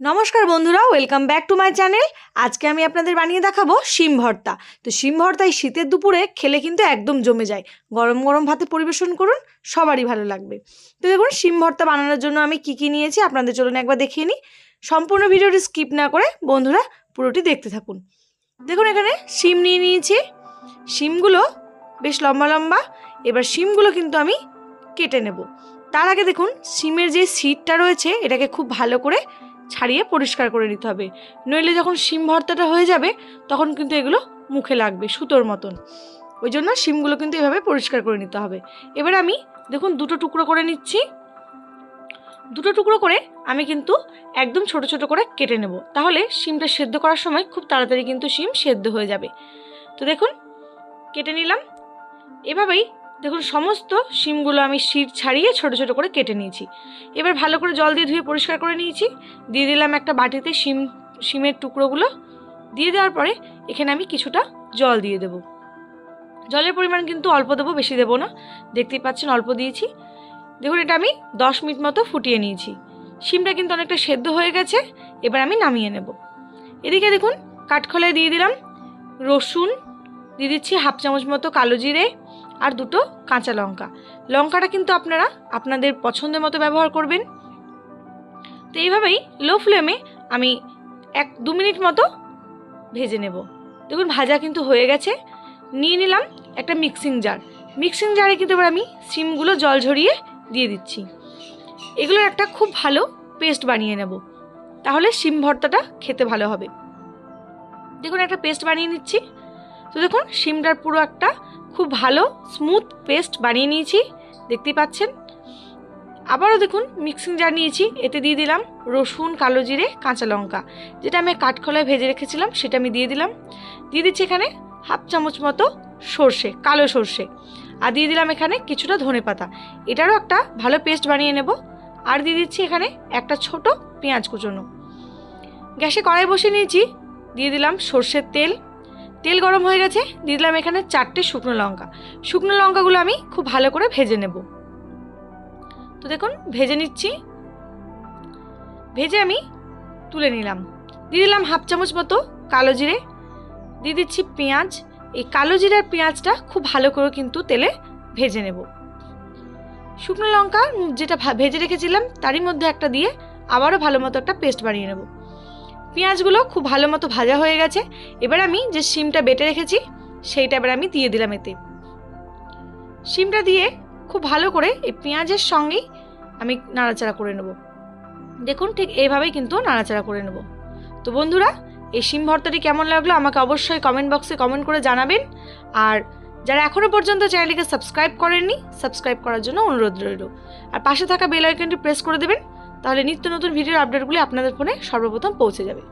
নমস্কার বন্ধুরা welcome back to my channel আজকে আমি আপনাদের বানিয়ে দেখাবো শিম ভর্তা। তো শিম ভর্তা এই শীতের দুপুরে খেলে কিন্তু একদম জমে যায়। গরম গরম ভাতে পরিবেশন করুন, সবারই ভালো লাগবে। তো দেখুন, শিম ভর্তা বানানোর জন্য আমি কি কি নিয়েছি আপনাদের চলুন একবার দেখিয়ে নিই। সম্পূর্ণ ভিডিওটি স্কিপ না করে বন্ধুরা পুরোটি দেখতে থাকুন। দেখুন এখানে শিম নিয়ে নিয়েছি। শিমগুলো বেশ লম্বা লম্বা। এবার শিমগুলো কিন্তু আমি কেটে নেব। তার আগে দেখুন, শিমের যে সিটটা রয়েছে, এটাকে খুব ভালো করে ছাড়িয়ে পরিষ্কার করে নিতে হবে। নইলে যখন শিম ভর্তাটা হয়ে যাবে, তখন কিন্তু এগুলো মুখে লাগবে, সুতোর মতন। ওই জন্য শিমগুলো কিন্তু এভাবে পরিষ্কার করে নিতে হবে। এবার আমি, দেখুন, দুটো টুকরো করে নিচ্ছি। দুটো টুকরো করে আমি কিন্তু একদম ছোট ছোট করে কেটে নেব। তাহলে শিমটা সেদ্ধ করার সময় খুব তাড়াতাড়ি কিন্তু শিম সেদ্ধ হয়ে যাবে। তো দেখুন, কেটে নিলাম। এভাবেই দেখুন, সমস্ত শিমগুলো আমি শিট ছাড়িয়ে ছোট ছোট করে কেটে নিয়েছি। এবার ভালো করে জল দিয়ে ধুয়ে পরিষ্কার করে নিয়েছি। দিয়ে দিলাম একটা বাটিতে শিম, শিমের টুকরোগুলো। দিয়ে দেওয়ার পরে এখানে আমি কিছুটা জল দিয়ে দেব। জলের পরিমাণ কিন্তু অল্প দেবো, বেশি দেবো না। দেখতেই পাচ্ছেন, অল্প দিয়েছি। দেখুন, এটা আমি দশ মিনিট মতো ফুটিয়ে নিয়েছি। শিমটা কিন্তু অনেকটা সেদ্ধ হয়ে গেছে, এবার আমি নামিয়ে নেব। এদিকে দেখুন, কাঠখোলায় দিয়ে দিলাম রসুন। দিয়ে দিচ্ছি হাফ চামচ মতো কালো জিরে। আর দুটো কাঁচা লঙ্কা। লঙ্কাটা কিন্তু আপনারা আপনাদের পছন্দের মতো ব্যবহার করবেন। তো এইভাবেই লো ফ্লেমে আমি এক দু মিনিট মতো ভেজে নেব। দেখুন, ভাজা কিন্তু হয়ে গেছে। নিয়ে নিলাম একটা মিক্সিং জার মিক্সিং জারে কিন্তু এবার আমি সিমগুলো জল ঝরিয়ে দিয়ে দিচ্ছি। এগুলোর একটা খুব ভালো পেস্ট বানিয়ে নেব। তাহলে সিম ভর্তাটা খেতে ভালো হবে। দেখুন, একটা পেস্ট বানিয়ে নিচ্ছি। তো দেখুন, সিমটার পুরো একটা খুব ভালো স্মুথ পেস্ট বানিয়ে নিয়েছি দেখতেই পাচ্ছেন? আবারও দেখুন মিক্সিং জার নিয়েছি, এতে দিয়ে দিলাম রসুন, কালো জিরে, কাঁচা লঙ্কা। যেটা আমি কাঠখোলায় ভেজে রেখেছিলাম, সেটা আমি দিয়ে দিলাম। দিয়ে দিচ্ছি এখানে হাফ চামচ মতো সর্ষে, কালো সর্ষে। আর দিয়ে দিলাম এখানে কিছুটা ধনে পাতা। এটারও একটা ভালো পেস্ট বানিয়ে নেব। আর দিয়ে দিচ্ছি এখানে একটা ছোট পেঁয়াজ কুচোনো। গ্যাসে কড়াই বসে নিয়েছি, দিয়ে দিলাম সর্ষের তেল। তেল গরম হয়ে গেছে, দিয়ে দিলাম এখানে চারটে শুকনো লঙ্কা। শুকনো লঙ্কাগুলো আমি খুব ভালো করে ভেজে নেব। তো দেখুন, ভেজে নিচ্ছি। ভেজে আমি তুলে নিলাম। দিয়ে দিলাম হাফ চামচ মতো কালো জিরে। দিয়ে দিচ্ছি পেঁয়াজ। এই কালো জিরার পেঁয়াজটা খুব ভালো করে কিন্তু তেলে ভেজে নেব। শুকনো লঙ্কা যেটা ভেজে রেখেছিলাম, তারই মধ্যে একটা দিয়ে আবারও ভালো মতো একটা পেস্ট বানিয়ে নেব। পেঁয়াজগুলো খুব ভালো মতো ভাজা হয়ে গেছে। এবার আমি যে শিমটা বেটে রেখেছি, সেইটা এবার আমি দিয়ে দিলাম এতে। শিমটা দিয়ে খুব ভালো করে এই পেঁয়াজের সঙ্গেই আমি নাড়াচাড়া করে নেব। দেখুন ঠিক এইভাবেই কিন্তু নাড়াচাড়া করে নেব। তো বন্ধুরা, এই শিম ভর্তাটি কেমন লাগল আমাকে অবশ্যই কমেন্ট বক্সে কমেন্ট করে জানাবেন। আর যারা এখনও পর্যন্ত চ্যানেলটিকে সাবস্ক্রাইব করেননি সাবস্ক্রাইব করার জন্য অনুরোধ রইল। আর পাশে থাকা বেল আইকনটি প্রেস করে দেবেন তাহলে নিত্য নতুন ভিডিওর আপডেটগুলি আপনাদের ফোনে সর্বপ্রথম পৌঁছে যাবে।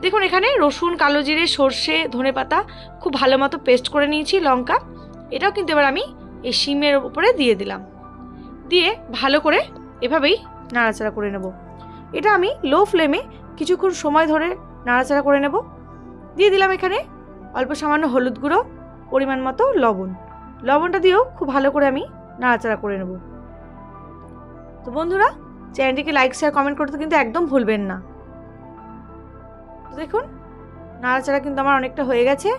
দেখুন, এখানে রসুন, কালো জিরে, সর্ষে, ধনে পাতা খুব ভালো মতো পেস্ট করে নিয়েছি, লঙ্কা। এটাও কিন্তু এবার আমি এই শিমের উপরে দিয়ে দিলাম। দিয়ে ভালো করে এভাবেই নাড়াচাড়া করে নেব। এটা আমি লো ফ্লেমে কিছুক্ষণ সময় ধরে নাড়াচাড়া করে নেব। দিয়ে দিলাম এখানে অল্প সামান্য হলুদ গুঁড়ো, পরিমাণ মতো লবণ। লবণটা দিয়েও খুব ভালো করে আমি নাড়াচাড়া করে নেব। তো বন্ধুরা চ্যানেলটিকে লাইক শেয়ার কমেন্ট করতে কিন্তু একদম ভুলবেন না। দেখুন, নাড়াচাড়া কিন্তু আমার অনেকটা হয়ে গেছে।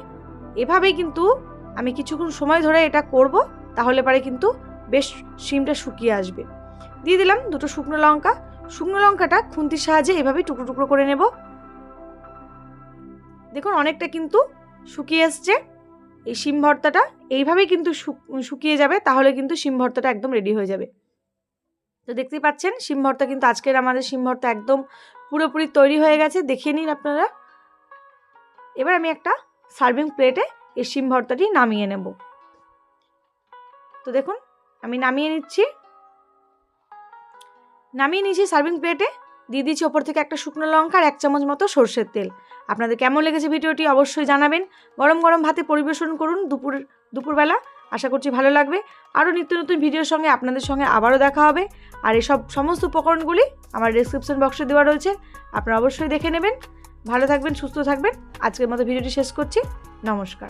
এভাবেই কিন্তু আমি কিছুক্ষণ সময় ধরে এটা করব, তাহলে পারে কিন্তু বেশ শিমটা শুকিয়ে আসবে। দিয়ে দিলাম দুটো শুকনো লঙ্কা। শুকনো লঙ্কাটা খুন্তির সাহায্যে এভাবেই টুকরো টুকরো করে নেব। দেখুন, অনেকটা কিন্তু শুকিয়ে এসছে এই শিম ভর্তাটা এইভাবেই কিন্তু শুক- শুকিয়ে যাবে, তাহলে কিন্তু শিম ভর্তাটা একদম রেডি হয়ে যাবে। তো দেখতেই পাচ্ছেন ভর্তা কিন্তু আজকের আমাদের ভর্তা একদম পুরোপুরি তৈরি হয়ে গেছে। দেখিয়ে নিন আপনারা। এবার আমি একটা সার্ভিং প্লেটে এই শিম ভর্তাটি নামিয়ে নেব। তো দেখুন, আমি নামিয়ে নিচ্ছি। নামিয়ে নিয়েছি সার্ভিং প্লেটে দিয়ে দিচ্ছি ওপর থেকে একটা শুকনো লঙ্কা আর এক চামচ মতো সর্ষের তেল। আপনাদের কেমন লেগেছে ভিডিওটি অবশ্যই জানাবেন। গরম গরম ভাতে পরিবেশন করুন। দুপুর, দুপুরবেলা আশা করছি ভালো লাগবে। আরও নিত্য নতুন ভিডিওর সঙ্গে আপনাদের সঙ্গে আবারও দেখা হবে। আর এসব সমস্ত উপকরণগুলি আমার ডিসক্রিপশন বক্সে দেওয়া রয়েছে। আপনারা অবশ্যই দেখে নেবেন। ভালো থাকবেন, সুস্থ থাকবেন। আজকের মতো ভিডিওটি শেষ করছি। নমস্কার।